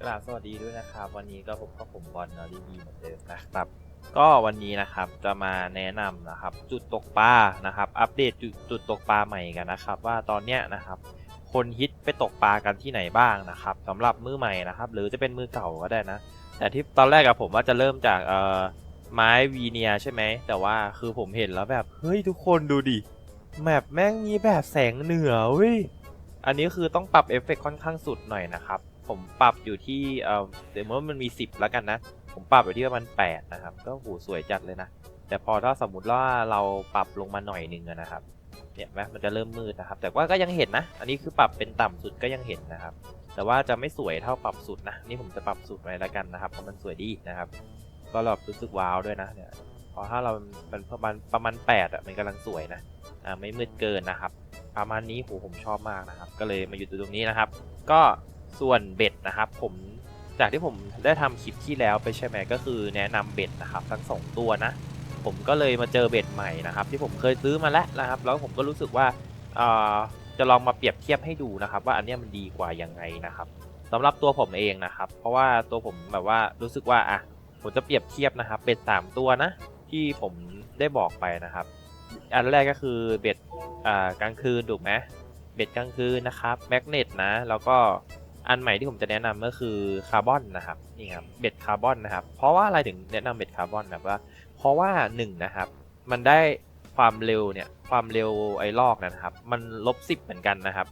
กราบสวัสดีด้วยนะครับ วันนี้ก็ผมก็ผมบอลนอรีบีเหมือนเดิมนะครับ ก็วันนี้นะครับจะมาแนะนำนะครับ จุดตกปลานะครับ อัปเดตจุดจุดตกปลาใหม่กันนะครับ ว่าตอนเนี้ยนะครับ คนฮิตไปตกปลากันที่ไหนบ้างนะครับสำหรับมือใหม่นะครับ หรือจะเป็นมือเก่าก็ได้นะ แต่ที่ตอนแรกอะผมว่าจะเริ่มจากเอ่อไม้วีเนียใช่ไหมแต่ว่าคือผมเห็นแล้วแบบเฮ้ยทุกคนดูดิแมปแม่งมีแบบแสงเหนือเว้ยอันนี้คือต้องปรับเอฟเฟกต์ค่อนข้างสุดหน่อยนะครับ ผมปรับอยู่ที่เอ่อเดี๋ยวว่ามันมี 10 แล้วกันนะ ผมปรับอยู่ที่ประมาณ8นะครับ ก็โหสวยจัดเลยนะ แต่พอถ้าสมมติว่าเราปรับลงมาหน่อยนึงนะครับ เนี่ยไหมมันจะเริ่มมืดนะครับ แต่ว่าก็ยังเห็นนะ อันนี้คือปรับเป็นต่ำสุดก็ยังเห็นนะครับ แต่ว่าจะไม่สวยเท่าปรับสุดนะ นี่ผมจะปรับสุดไว้แล้วกันนะครับเพราะมันสวยดีนะครับ ก็เรารู้สึกว้าวด้วยนะ เนี่ย พอถ้าเราเป็นประมาณประมาณ8อะมันกำลังสวยนะ อ่าไม่มืดเกินนะครับประมาณนี้โหผมชอบมากนะครับ ก็เลยมาอยู่ตรงนี้นะครับ ก็ ส่วนเบ็ดนะครับ ผมจากที่ผมได้ทำคลิปที่แล้วไปใช่ไหมก็คือแนะนำเบ็ดนะครับ ทั้งสองตัวนะ ผมก็เลยมาเจอเบ็ดใหม่นะครับ ที่ผมเคยซื้อมาแล้วนะครับ แล้วผมก็รู้สึกว่าจะลองมาเปรียบเทียบให้ดูนะครับ ว่าอันนี้มันดีกว่ายังไงนะครับสำหรับตัวผมเองนะครับ เพราะว่าตัวผมแบบว่ารู้สึกว่าอะผมจะเปรียบเทียบนะครับเบ็ดสามตัวนะ ที่ผมได้บอกไปนะครับ อันแรกก็คือเบ็ดกลางคืนถูกไหมเบ็ดกลางคืนนะครับแมกเนตนะแล้วก็ อันใหม่ที่ผมจะแนะนำก็คือคาร์บอนนะครับนี่ครับเบ็ดคาร์บอนนะครับ เพราะว่าอะไรถึงแนะนำเบ็ดคาร์บอนนะว่า เพราะว่าหนึ่งนะครับ มันได้ความเร็วเนี่ยความเร็วไอ้ลอกนะครับ มันลบสิบเหมือนกันนะครับ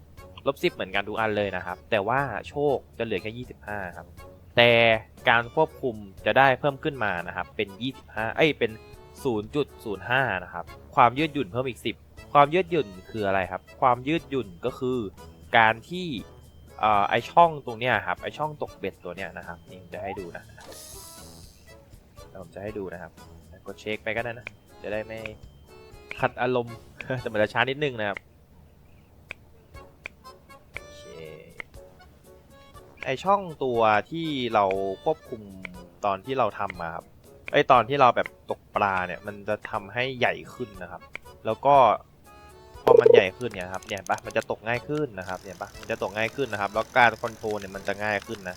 ลบสิบเหมือนกันทุกอันเลยนะครับ แต่ว่าโชคจะเหลือแค่ยี่สิบห้าครับแต่การควบคุมจะได้เพิ่มขึ้นมานะครับ เป็น25เอ้ยเป็น0.05นะครับ ความยืดหยุ่นเพิ่มอีก10ความยืดหยุ่นคืออะไรครับ ความยืดหยุ่นก็คือการที่ ไอช่องตรงเนี้ยครับไอช่องตกเบ็ดตัวเนี้ยนะครับนี่จะให้ดูนะผมจะให้ดูนะครับกดเช็คไปก็ได้นะจะได้ไม่ขัดอารมณ์แต่มันจะช้านิดนึงนะครับไอช่องตัวที่เราควบคุมตอนที่เราทำมาครับไอตอนที่เราแบบตกปลาเนี่ยมันจะทำให้ใหญ่ขึ้นนะครับ แล้วก็ มันใหญ่ขึ้นเนี่ยครับเนี่ยปะมันจะตกง่ายขึ้นนะครับเนี่ยปะมันจะตกง่ายขึ้นนะครับ แล้วการคอนโทรลเนี่ยมันจะง่ายขึ้นนะ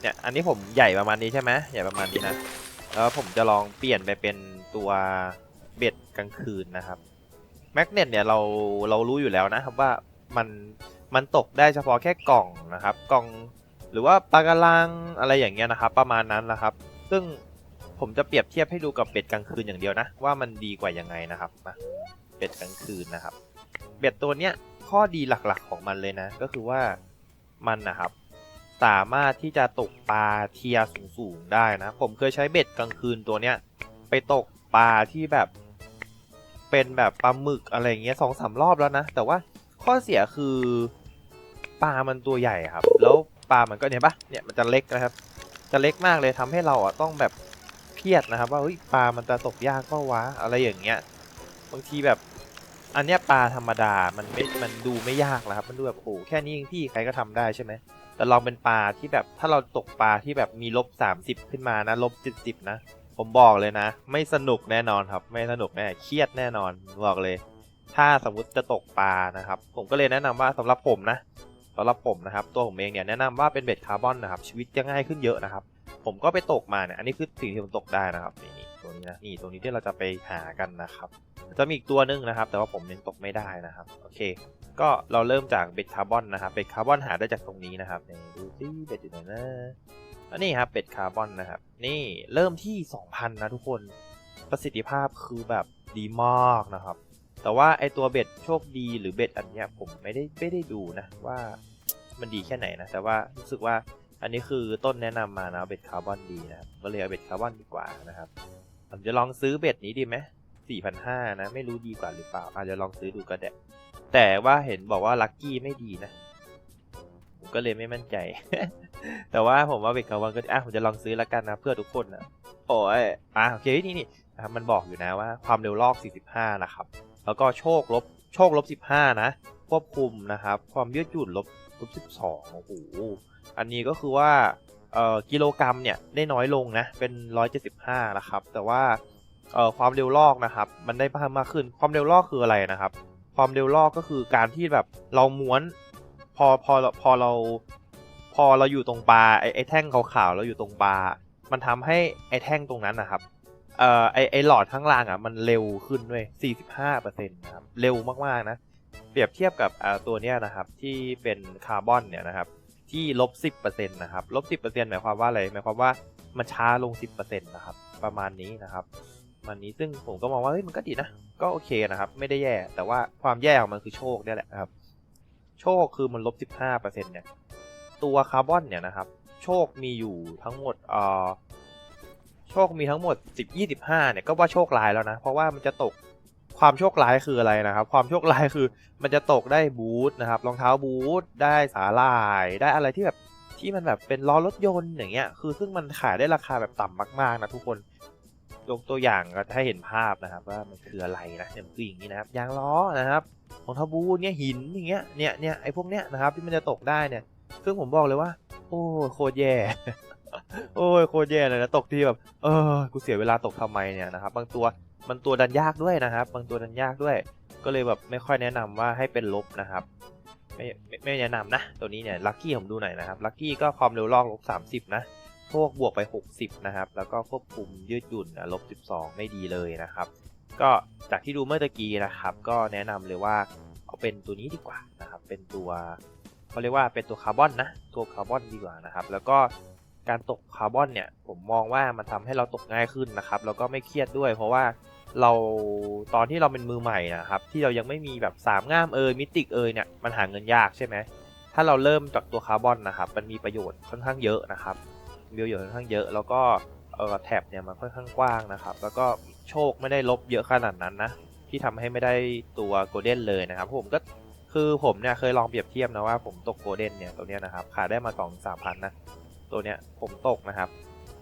เนี่ยอันนี้ผมใหญ่ประมาณนี้ใช่ไหมใหญ่ประมาณนี้นะแล้วผมจะลองเปลี่ยนไปเป็นตัวเบ็ดกลางคืนนะครับแมกเนตเนี่ยเราเรารู้อยู่แล้วนะครับว่ามันมันตกได้เฉพาะแค่กล่องนะครับกล่องหรือว่าปลากระลังอะไรอย่างเงี้ยนะครับ ประมาณนั้นนะครับ ซึ่งผมจะเปรียบเทียบให้ดูกับเบ็ดกลางคืนอย่างเดียวนะ ว่ามันดีกว่ายังไงนะครับมา บ็ดกลางคืนนะครับ เบ็ดตัวเนี้ยข้อดีหลักๆของมันเลยนะ ก็คือว่ามันนะครับ สามารถที่จะตกปลาเทียร์สูงๆได้นะ ผมเคยใช้เบ็ดกลางคืนตัวเนี้ย ไปตกปลาที่แบบ เป็นแบบปลาหมึกอะไรเงี้ยสองสามรอบแล้วนะ แต่ว่าข้อเสียคือปลามันตัวใหญ่ครับ แล้วปลามันก็เนี่ยปะเนี่ยมันจะเล็กนะครับ จะเล็กมากเลยทำให้เราอะต้องแบบเครียดนะครับ ว่าเฮ้ยปลามันจะตกยากเปล่าวะอะไรอย่างเงี้ย บางทีแบบ อันเนี้ยปลาธรรมดา มันไม่ มันดูไม่ยากแล้วครับ มันดูแบบโอ้แค่นี้เองพี่ใครก็ทำได้ใช่ไหม แต่ลองเป็นปลาที่แบบถ้าเราตกปลาที่แบบมีลบสามสิบขึ้นมานะลบเจ็ดสิบนะ ผมบอกเลยนะ ไม่สนุกแน่นอนครับ ไม่สนุกแน่เครียดแน่นอนบอกเลย ถ้าสมมติจะตกปลานะครับ ผมก็เลยแนะนำว่าสำหรับผมนะสำหรับผมนะครับตัวผมเองเนี่ยแนะนำว่าเป็นเบ็ดคาร์บอนนะครับชีวิตจะง่ายขึ้นเยอะนะครับผมก็ไปตกมาเนี่ยอันนี้คือสิ่งที่ผมตกได้นะครับนี่นี่ ตัวนี้นะนี่ตัวนี้ที่เราจะไปหากันนะครับ จะมีอีกตัวหนึงนะครับ แต่ว่าผมยังตกไม่ได้นะครับโอเค ก็เราเริ่มจากเบ็ดคาร์บอนนะครับเบ็ดคาร์บอนหาได้จากตรงนี้นะครับนี่ดูซิเบ็ดอยู่ไหนนะอันนี้ครับเบ็ดคาร์บอนนะครับ นี่เริ่มที่ 2,000 นะทุกคนประสิทธิภาพคือแบบดีมากนะครับ แต่ว่าไอตัวเบ็ดโชคดีหรือเบ็ดอันเนี้ยผมไม่ได้ไม่ได้ดูนะว่ามันดีแค่ไหนนะ แต่ว่ารู้สึกว่าอันนี้คือต้นแนะนำมานะเบ็ดคาร์บอนดีนะครับก็เลยเอาเบ็ดคาร์บอนดีกว่านะครับ ผมจะลองซื้อเบ็ดนี้ดีไหมสี่พันห้านะ ไม่รู้ดีกว่าหรือเปล่า อาจจะลองซื้อดูก็ได้ แต่ว่าเห็นบอกว่าลัคกี้ไม่ดีนะ ผมก็เลยไม่มั่นใจ แต่ว่าผมว่าเบ็ดคาร์บอนก็อะผมจะลองซื้อแล้วกันนะ เพื่อทุกคนนะโอ้ยอะโอเคนี่นี่นะครับมันบอกอยู่นะว่าความเร็วลอก 45 นะครับ แล้วก็โชคลบโชคลบ 15 นะ ควบคุมนะครับ ความยืดหยุ่นลบลบ12โอ้โห อันนี้ก็คือว่า กิโลกรัมเนี่ยได้น้อยลงนะเป็น 175 นะครับ แต่ว่าความเร็วลอกนะครับ มันได้เพิ่มมากขึ้นความเร็วลอกคืออะไรนะครับ ความเร็วลอกก็คือการที่แบบเราม้วนพอพอพอเราพอเราอยู่ตรงปลาไอ้ไอ้แท่งขาวๆเราอยู่ตรงปลามันทำให้ไอ้แท่งตรงนั้นนะครับเอ่อไอไอหลอดข้างล่างอะมันเร็วขึ้นด้วย45%นะครับเร็วมากๆนะเปรียบเทียบกับตัวเนี้ยนะครับที่เป็นคาร์บอนเนี่ยนะครับ ที่ลบ10%นะครับลบ10%หมายความว่าอะไรหมายความว่ามันช้าลง10%นะครับประมาณนี้นะครับมันนี้ซึ่งผมก็มองว่าเฮ้ยมันก็ดีนะก็โอเคนะครับ ไม่ได้แย่แต่ว่าความแย่ของมันคือโชคเนี่ยแหละครับ โชคคือมันลบ15%เนี่ยตัวคาร์บอนเนี่ยนะครับ โชคมีอยู่ทั้งหมดเอ่อโชคมีทั้งหมด 10 25เนี่ยก็ว่าโชคร้ายแล้วนะ เพราะว่ามันจะตก ความโชคร้ายคืออะไรนะครับ ความโชคร้ายคือมันจะตกได้บูทนะครับรองเท้าบูทได้สาลายได้อะไรที่แบบที่มันแบบเป็นล้อรถยนต์อย่างเงี้ยคือซึ่งมันขายได้ราคาแบบต่ำมากๆนะทุกคนยกตัวอย่างก็ให้เห็นภาพนะครับ ว่ามันคืออะไรนะเนี่ยมันคืออย่างนี้นะครับยางล้อนะครับรองเท้าบูทเนี่ยหินอย่างเงี้ยเนี่ยเนี่ยไอ้พวกเนี้ยนะครับที่มันจะตกได้เนี่ยซึ่งผมบอกเลยว่า โอ้โคตรแย่โอ้ยโคตรแย่เลยนะตกที่แบบเออกูเสียเวลาตกทำไมเนี่ยนะครับบางตัว มันตัวดันยากด้วยนะครับ บางตัวดันยากด้วย ก็เลยแบบไม่ค่อยแนะนำว่าให้เป็นลบนะครับ ไม่ไม่ไม่แนะนำนะ ตัวนี้เนี่ยลัคกี้ผมดูหน่อยนะครับลัคกี้ก็ความเร็วลอกลบ30 นะ พวกบวกไป 60 นะครับ แล้วก็ควบคุมยืดหยุ่นลบ12 ไม่ดีเลยนะครับ ก็จากที่ดูเมื่อตะกี้นะครับ ก็แนะนำเลยว่าเอาเป็นตัวนี้ดีกว่านะครับ เป็นตัวเขาเรียกว่าเป็นตัวคาร์บอนนะ ตัวคาร์บอนดีกว่านะครับ แล้วก็การตกคาร์บอนเนี่ยผมมองว่ามันทำให้เราตกง่ายขึ้นนะครับ แล้วก็ไม่เครียดด้วย เพราะว่า เราตอนที่เราเป็นมือใหม่นะครับ ที่เรายังไม่มีแบบสามง่ามเอยมิติกเอยเนี่ยมันหาเงินยากใช่ไหมถ้าเราเริ่มจากตัวคาร์บอนนะครับ มันมีประโยชน์ค่อนข้างเยอะนะครับมีประโยชน์ค่อนข้างเยอะแล้วก็เออแท็บเนี่ยมันค่อนข้างกว้างนะครับ แล้วก็โชคไม่ได้ลบเยอะขนาดนั้นนะที่ทำให้ไม่ได้ตัวโกลเด้นเลยนะครับ ผมก็คือผมเนี่ยเคยลองเปรียบเทียบนะว่าผมตกโกลเด้นเนี่ยตัวเนี้ยนะครับขายได้มาสองสามพันนะตัวเนี้ยผมตกนะครับ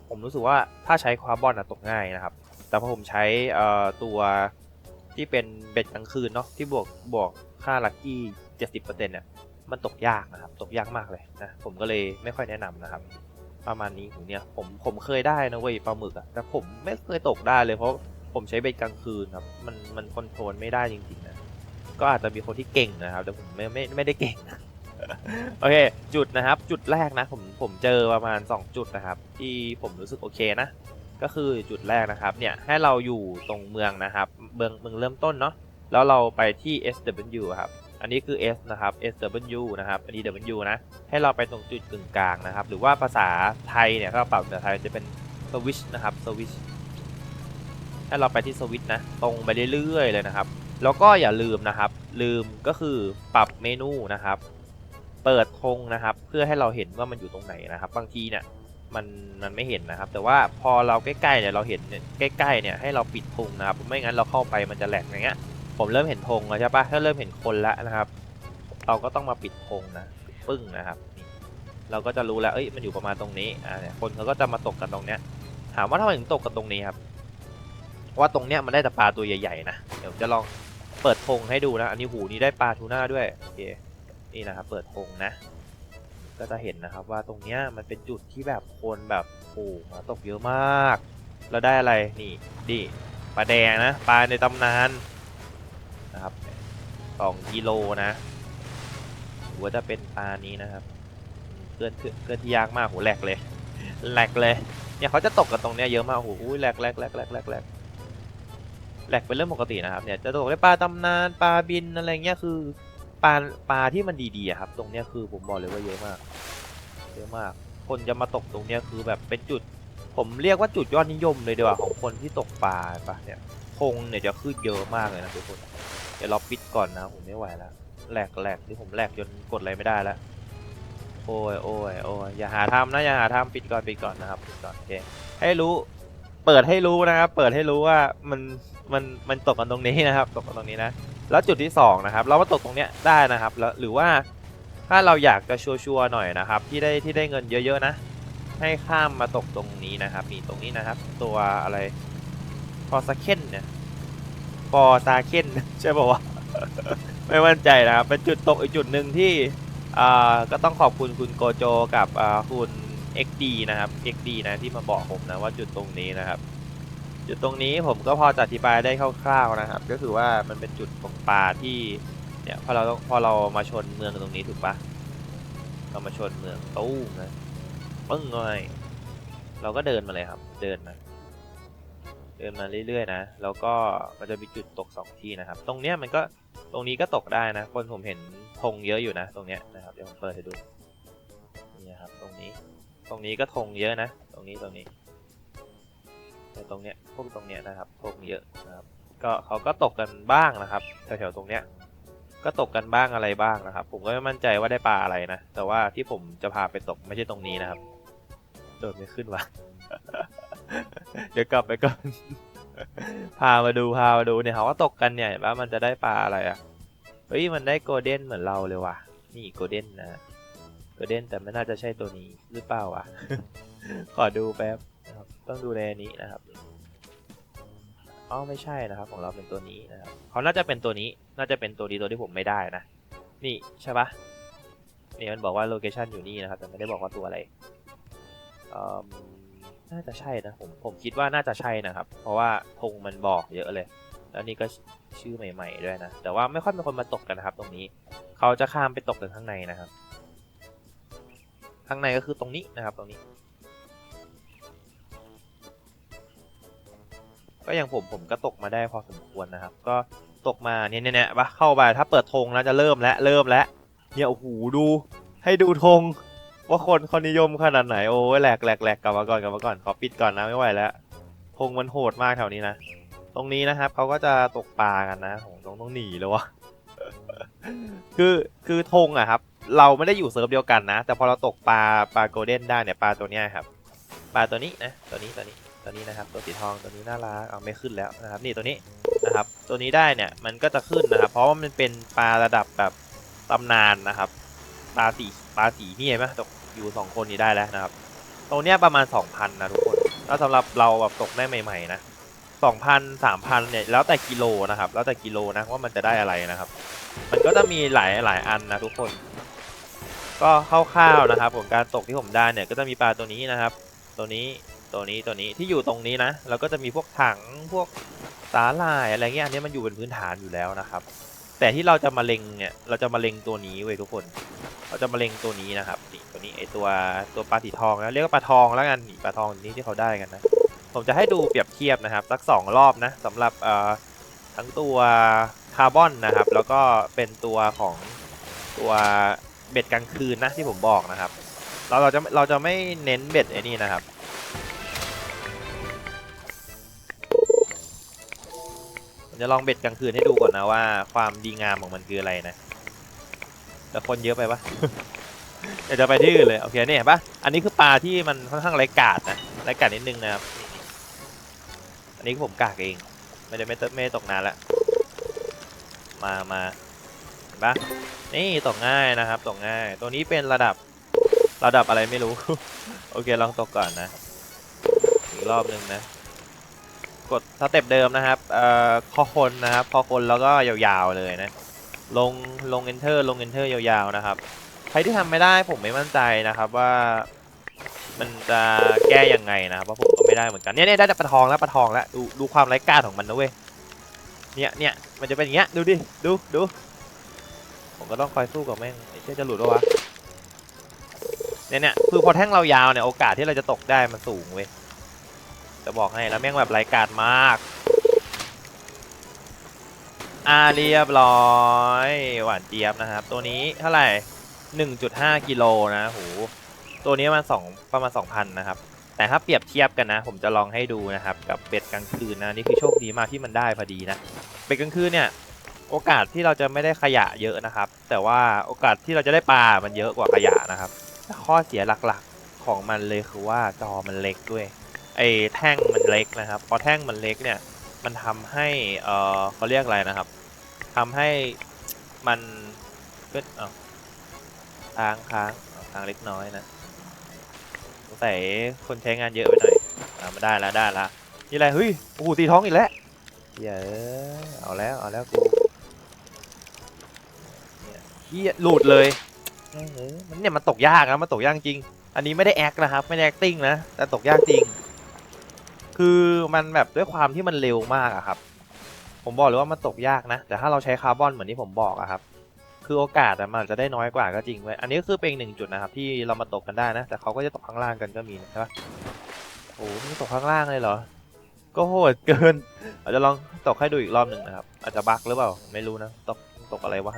ผมรู้สึกว่าถ้าใช้คาร์บอนอะตกง่ายนะครับ แต่พอผมใช้ตัวที่เป็นเบ็ดกลางคืนเนาะที่บวกบวกค่าลัคกี้เจ็ดสิบเปอร์เซ็นต์เนี่ยมันตกยากนะครับ ตกยากมากเลยนะ ผมก็เลยไม่ค่อยแนะนำนะครับ ประมาณนี้ผมเนี่ยผมผมเคยได้นะเว้ยปลาหมึกอะแต่ผมไม่เคยตกได้เลยเพราะผมใช้เบ็ดกลางคืนครับ มันมันคอนโทรลไม่ได้จริงๆนะก็อาจจะมีคนที่เก่งนะครับ แต่ผมไม่ไม่ไม่ได้เก่งโอเค จุดนะครับ จุดแรกนะ ผมผมเจอประมาณ 2 จุดนะครับ ที่ผมรู้สึกโอเคนะ ก็คือจุดแรกนะครับเนี่ยให้เราอยู่ตรงเมืองนะครับเมืองเมืองเริ่มต้นเนาะแล้วเราไปที่ SW ครับอันนี้คือ S นะครับ SW นะครับอันนี้ W นะให้เราไปตรงจุดกึ่งกลางนะครับ หรือว่าภาษาไทยเนี่ยถ้าเราปรับภาษาไทยจะเป็นสวิชนะครับสวิชให้เราไปที่สวิชนะตรงไปเรื่อยๆเลยนะครับ แล้วก็อย่าลืมนะครับ ลืมก็คือปรับเมนูนะครับ เปิดธงนะครับ เพื่อให้เราเห็นว่ามันอยู่ตรงไหนนะครับ บางทีเนี่ย มันมันไม่เห็นนะครับ แต่ว่าพอเราใกล้ๆเนี่ยเราเห็นใกล้ๆเนี่ยให้เราปิดธงนะครับไม่งั้นเราเข้าไปมันจะแหลกอย่างเงี้ยผมเริ่มเห็นธงแล้วใช่ปะถ้าเริ่มเห็นคนแล้วนะครับ เราก็ต้องมาปิดธงนะปึ้งนะครับนี่เราก็จะรู้แล้วเอ้ยมันอยู่ประมาณตรงนี้อ่าเนี่ยคนเขาก็จะมาตกกันตรงเนี้ย ถามว่าทำไมถึงตกกันตรงนี้ครับว่าตรงเนี้ยมันได้แต่ปลาตัวใหญ่ๆนะเดี๋ยวจะลองเปิดธงให้ดูนะอันนี้หูนี้ได้ปลาทูน่าด้วยโอเคนี่นะครับเปิดธงนะ ก็จะเห็นนะครับว่าตรงเนี้ยมันเป็นจุดที่แบบคนแบบโอ้มาตกเยอะมากแล้วได้อะไรนี่ดิปลาแดงนะปลาในตำนานนะครับสองกิโลนะหรือว่าจะเป็นปลานี้นะครับเกินเกินที่ยากมากโหแหลกเลยแหลกเลยเนี่ยเขาจะตกกันตรงเนี้ยเยอะมากโอ้โหอุ้ยแหลกแหลกแหลกแหลกแหลกแหลกแหลกเป็นเรื่องปกตินะครับเนี่ยจะตกได้ปลาตำนานปลาบินอะไรเงี้ยคือ ปลาปลาที่มันดีๆอะครับ ตรงเนี้ยคือผมบอกเลยว่าเยอะมาก เยอะมาก คนจะมาตกตรงเนี้ยคือแบบเป็นจุด ผมเรียกว่าจุดยอดนิยมเลยดีกว่าของคนที่ตกปลาปะเนี่ยธงเนี่ยจะขึ้นเยอะมากเลยนะทุกคนเดี๋ยวเราปิดก่อนนะผมไม่ไหวแล้วแหลกแหลกที่ผมแหลกจนกดอะไรไม่ได้แล้วโอ้ยโอ้ยโอ้ยอย่าหาทำนะอย่าหาทำปิดก่อนปิดก่อนนะครับปิดก่อนโอเคให้รู้ เปิดให้รู้นะครับ เปิดให้รู้ว่ามัน มันมันตกกันตรงนี้นะครับ ตกกันตรงนี้นะ แล้วจุดที่สองนะครับเรามาตกตรงเนี้ยได้นะครับแล้วหรือว่าถ้าเราอยากจะชัวร์ๆหน่อยนะครับ ที่ได้ที่ได้เงินเยอะๆนะ ให้ข้ามมาตกตรงนี้นะครับนี่ตรงนี้นะครับ ตัวอะไรพอสเคนเนี่ยปอซาเคนใช่ป่าวะไม่มั่นใจนะครับเป็นจุดตกอีกจุดหนึ่งที่อ่าก็ต้องขอบคุณคุณโกโจกับอ่าคุณ XD นะครับ XD นะที่มาบอกผมนะว่าจุดตรงนี้นะครับ จุดตรงนี้ผมก็พอจะอธิบายได้คร่าวๆนะครับ ก็คือว่ามันเป็นจุดตกปลาที่เนี่ยพอเราพอเรามาชนเมืองตรงนี้ถูกปะเรามาชนเมืองตู้นะปึ้งเลยเราก็เดินมาเลยครับ เดินมาเดินมาเรื่อยๆนะ แล้วก็มันจะมีจุดตกสองที่นะครับ ตรงเนี้ยมันก็ตรงนี้ก็ตกได้นะ คนผมเห็นธงเยอะอยู่นะ ตรงเนี้ยนะครับเดี๋ยวผมเปิดให้ดูนี่ครับตรงนี้ ตรงนี้ก็ธงเยอะนะ ตรงนี้ตรงนี้ แต่ตรงเนี้ยพวกตรงเนี้ยนะครับธงเยอะนะครับก็เขาก็ตกกันบ้างนะครับแถวๆตรงเนี้ยก็ตกกันบ้างอะไรบ้างนะครับ ผมก็ไม่มั่นใจว่าได้ปลาอะไรนะแต่ว่าที่ผมจะพาไปตกไม่ใช่ตรงนี้นะครับโดดไม่ขึ้นวะเดี๋ยวกลับไปก่อนพามาดูพามาดูเนี่ยเขาก็ตกกันเนี่ยว่ามันจะได้ปลาอะไรอะเฮ้ยมันได้โกลเด้นเหมือนเราเลยว่ะนี่โกลเด้นนะโกลเด้นแต่ไม่น่าจะใช่ตัวนี้หรือเปล่าวะขอดูแป๊บ นะครับ ต้องดูในอันนี้นะครับอ๋อไม่ใช่นะครับ ของเราเป็นตัวนี้นะครับเขาน่าจะเป็นตัวนี้ น่าจะเป็นตัวนี้ตัวที่ผมไม่ได้นะ นี่ใช่ปะนี่มันบอกว่าโลเคชันอยู่นี่นะครับ แต่ไม่ได้บอกว่าตัวอะไรน่าจะใช่นะผมผมคิดว่าน่าจะใช่นะครับ เพราะว่าธงมันบอกเยอะเลย แล้วนี่ก็ชื่อใหม่ ๆด้วยนะ แต่ว่าไม่ค่อยมีคนมาตกกันนะครับ ตรงนี้ เขาจะข้ามไปตกกันข้างในนะครับ ข้างในก็คือตรงนี้นะครับ ตรงนี้ ก็อย่างผมผมก็ตกมาได้พอสมควรนะครับ ก็ตกมาเนี่ยเนี่ยเนี่ยปะเข้าไปถ้าเปิดธงแล้วจะเริ่มแล้วเริ่มแล้วเนี่ยโอ้โหดูให้ดูธงว่าคนคนนิยมขนาดไหนโอ้ยแหลกแหลกแหลกกลับมาก่อนกลับมาก่อนขอปิดก่อนนะไม่ไหวแล้วธงมันโหดมากแถวนี้นะตรงนี้นะครับเขาก็จะตกปลากันนะผมต้องต้องหนีเลยวะคือคือธงอะครับ เราไม่ได้อยู่เซิร์ฟเดียวกันนะ แต่พอเราตกปลาปลาโกลเด้นได้เนี่ยปลาตัวเนี้ยครับปลาตัวนี้นะตัวนี้ตัวนี้ ตัวนี้นะครับ ตัวสีทองตัวนี้น่ารักเอาไม่ขึ้นแล้วนะครับ นี่ตัวนี้นะครับ ตัวนี้ได้เนี่ยมันก็จะขึ้นนะครับ เพราะว่ามันเป็นปลาระดับแบบตำนานนะครับ ปลาสีปลาสีนี่เห็นไหมตกอยู่สองคนนี้ได้แล้วนะครับ ตรงเนี้ยประมาณ2,000นะทุกคนแล้วสำหรับเราแบบตกได้ใหม่ๆนะ2,000 3,000เนี่ยแล้วแต่กิโลนะครับ แล้วแต่กิโลนะว่ามันจะได้อะไรนะครับ มันก็จะมีหลายหลายอันนะทุกคน ก็คร่าวๆนะครับ ผมการตกที่ผมได้เนี่ยก็จะมีปลาตัวนี้นะครับ ตัวนี้ ตัวนี้ตัวนี้ที่อยู่ตรงนี้นะแล้วก็จะมีพวกถังพวกสาหร่ายอะไรเงี้ยอันนี้มันอยู่เป็นพื้นฐานอยู่แล้วนะครับ แต่ที่เราจะมาเล็งเนี่ยเราจะมาเล็งตัวนี้เว้ยทุกคน เราจะมาเล็งตัวนี้นะครับนี่ตัวนี้ไอตัวตัวปลาสีทองนะเรียกว่าปลาทองแล้วกันนี่ปลาทองนี้ที่เขาได้กันนะผมจะให้ดูเปรียบเทียบนะครับสักสองรอบนะสำหรับเอ่อทั้งตัวคาร์บอนนะครับ แล้วก็เป็นตัวของตัวเบ็ดกลางคืนนะที่ผมบอกนะครับ เราเราจะเราจะไม่เน้นเบ็ดไอ้นี่นะครับ จะลองเบ็ดกลางคืนให้ดูก่อนนะว่า ความดีงามของมันคืออะไรนะแต่คนเยอะไปปะอยากจะไปที่อื่นเลยโอเคเนี่ยปะอันนี้คือปลาที่มันค่อนข้างไร้กาดนะไร้กาดนิดนึงนะครับอันนี้ผมกากเองไม่ได้ไม่ตไม่ตกนานแล้วมามาเห็นปะนี่ตกง่ายนะครับตกง่าย ตัวนี้เป็นระดับระดับอะไรไม่รู้ โอเคลองตกก่อนนะอีกรอบนึงนะ กดสเต็ปเดิมนะครับเอ่อคอคนนะครับคอคนแล้วก็ยาวๆเลยนะ ลงลง enter ลง enter ยาวๆนะครับ ใครที่ทำไม่ได้ผมไม่มั่นใจนะครับว่ามันจะแก้ยังไงนะครับเพราะผมก็ไม่ได้เหมือนกันเนี่ยเนี่ยได้แต่ปลาทองแล้วปลาทองแล้วดูดูความไร้กาจของมันนะเว้ยเนี่ยเนี่ยมันจะเป็นอย่างเงี้ยดูดิดูดูผมก็ต้องคอยสู้กับแม่งไอ้เจ้าจะหลุดวะเนี่ยเนี่ยคือพอแท่งเรายาวเนี่ยโอกาสที่เราจะตกได้มันสูงเว้ย จะบอกให้แล้วแม่งแบบไร้กาจมาก อ่าเรียบร้อย หวานเจี๊ยบนะครับ ตัวนี้เท่าไหร่1.5กิโลนะโหตัวนี้มันสองประมาณ2,000นะครับ แต่ถ้าเปรียบเทียบกันนะ ผมจะลองให้ดูนะครับ กับเบ็ดกลางคืนนะนี่คือโชคดีมากที่มันได้พอดีนะเบ็ดกลางคืนเนี่ยโอกาสที่เราจะไม่ได้ขยะเยอะนะครับ แต่ว่าโอกาสที่เราจะได้ปลา มันเยอะกว่าขยะนะครับแต่ข้อเสียหลักๆของมันเลยคือว่าจอมันเล็กด้วย ไอ้แท่งมันเล็กนะครับ พอแท่งมันเล็กเนี่ย มันทำให้เออเขาเรียกอะไรนะครับทำให้มันเกิดเอาค้างค้างเอาค้างเล็กน้อยนะสงสัยคนใช้งานเยอะไปหน่อยอ่ามาได้แล้วได้แล้วนี่อะไรเฮ้ยโอ้โหตีท้องอีกแล้วเยอ้ยเอาแล้วเอาแล้วกูเนี่ยเฮียหลุดเลยแม่งเอ้ยมันเนี่ยมันตกยากนะมันตกยากจริง อันนี้ไม่ได้แอคนะครับ ไม่ได้ acting นะแต่ตกยากจริง คือมันแบบด้วยความที่มันเร็วมากอะครับ ผมบอกเลยว่ามันตกยากนะ แต่ถ้าเราใช้คาร์บอนเหมือนที่ผมบอกอะครับ คือโอกาสอะมันอาจจะได้น้อยกว่าก็จริงเว้ย อันนี้ก็คือเป็นหนึ่งจุดนะครับที่เรามาตกกันได้นะ แต่เขาก็จะตกข้างล่างกันก็มีใช่ปะโอ้โหนี่ตกข้างล่างเลยเหรอ ก็โหดเกิน อาจจะลองตกให้ดูอีกรอบหนึ่งนะครับ อาจจะบั๊กหรือเปล่า ไม่รู้นะ ตกตกอะไรวะ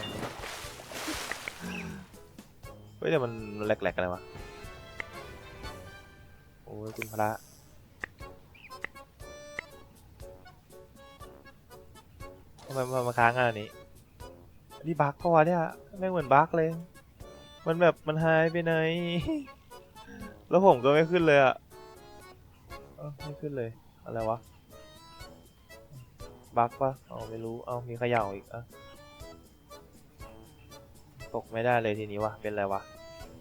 เฮ้ยแต่มันแหลกๆอะไรวะ โอ้ยคุณพระ ทำไมมันมาค้างอันนี้นี่บั๊กปะวะเนี่ยแม่งเหมือนบั๊กเลย มันแบบมันหายไปไหน แล้วผมก็ไม่ขึ้นเลยอะไม่ขึ้นเลย อะไรวะ บั๊กปะเอาไม่รู้ เอามีเขย่าอีกอะตกไม่ได้เลยทีนี้วะ เป็นไรวะ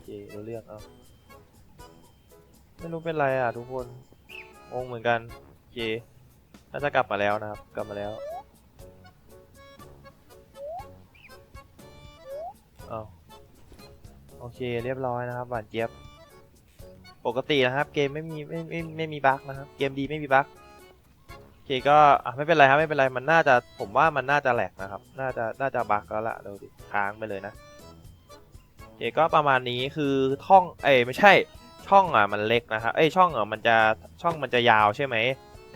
เครู้เรื่องเอาไม่รู้เป็นไรอะทุกคนงงเหมือนกันเคน่าจะกลับมาแล้วนะครับ กลับมาแล้ว โอเคเรียบร้อยนะครับหวานเจี๊ยบ ปกตินะครับ เกมไม่มีไม่ไม่ไม่มีบั๊กนะครับ เกมดีไม่มีบั๊กโอเคก็อะไม่เป็นไรครับไม่เป็นไรมันน่าจะผมว่ามันน่าจะแหลกนะครับ น่าจะน่าจะบั๊กแล้วล่ะดูดิค้างไปเลยนะโอเคก็ประมาณนี้คือท่องเอ้ไม่ใช่ช่องอะมันเล็กนะครับเอ้ช่องอะมันจะช่องมันจะยาวใช่ไหม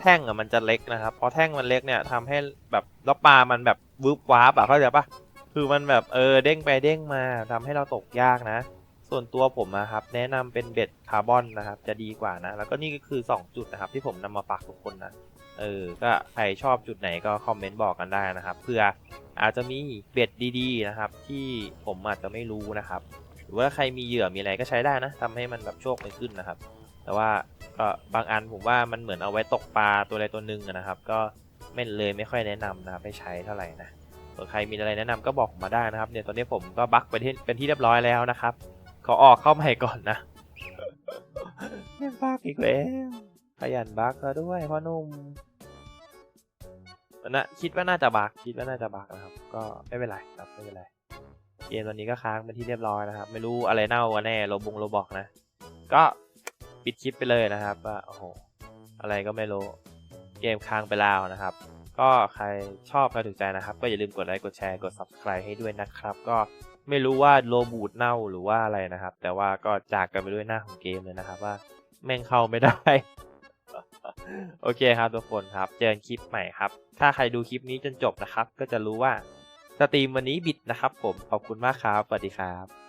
แท่งอะมันจะเล็กนะครับเพราะแท่งมันเล็กเนี่ยทำให้แบบแล้วปลามันแบบวืบวาบอะเข้าใจปะ คือมันแบบเออเด้งไปเด้งมาทำให้เราตกยากนะ ส่วนตัวผมนะครับ แนะนำเป็นเบ็ดคาร์บอนนะครับ จะดีกว่านะ แล้วก็นี่ก็คือ 2 จุดนะครับ ที่ผมนำมาฝากทุกคนนะเออ ก็ใครชอบจุดไหนก็คอมเมนต์บอกกันได้นะครับเพื่ออาจจะมีเบ็ดดีๆนะครับ ที่ผมอาจจะไม่รู้นะครับ หรือว่าใครมีเหยื่อมีอะไรก็ใช้ได้นะทำให้มันแบบโชคมันขึ้นนะครับ แต่ว่าก็บางอันผมว่ามันเหมือนเอาไว้ตกปลาตัวใดตัวหนึ่งนะครับ ก็ไม่เลยไม่ค่อยแนะนำนะครับให้ใช้เท่าไหร่นะ ใครมีอะไรแนะนำก็บอกมมาได้นะครับ เนี่ยตอนนี้ผมก็บั๊กไปที่เป็นที่เรียบร้อยแล้วนะครับ ขอออกเข้าใหม่ก่อนนะเล่นบั๊กอีกแล้วขยันบั๊กแล้วด้วยพ่อนุ่มนะคิดว่าน่าจะบั๊กคิดว่าน่าจะบั๊กนะครับ ก็ไม่เป็นไรครับไม่เป็นไรเกมตอนนี้ก็ค้างเป็นที่เรียบร้อยนะครับ ไม่รู้อะไรเน่ากันแน่โรบงโรบอกนะ ก็ปิดคลิปไปเลยนะครับว่าโอ้โหอะไรก็ไม่รู้เกมค้างไปแล้วนะครับ ก็ใครชอบใครถูกใจนะครับ ก็อย่าลืมกดไลค์กดแชร์กด subscribe ให้ด้วยนะครับ ก็ไม่รู้ว่าโลบูดเน่าหรือว่าอะไรนะครับ แต่ว่าก็จากกันไปด้วยหน้าของเกมเลยนะครับว่าแม่งเข้าไม่ได้ โอเคครับทุกคนครับ เจอกันคลิปใหม่ครับ ถ้าใครดูคลิปนี้จนจบนะครับ ก็จะรู้ว่าสตรีมวันนี้บิดนะครับ ผมขอบคุณมากครับสวัสดีครับ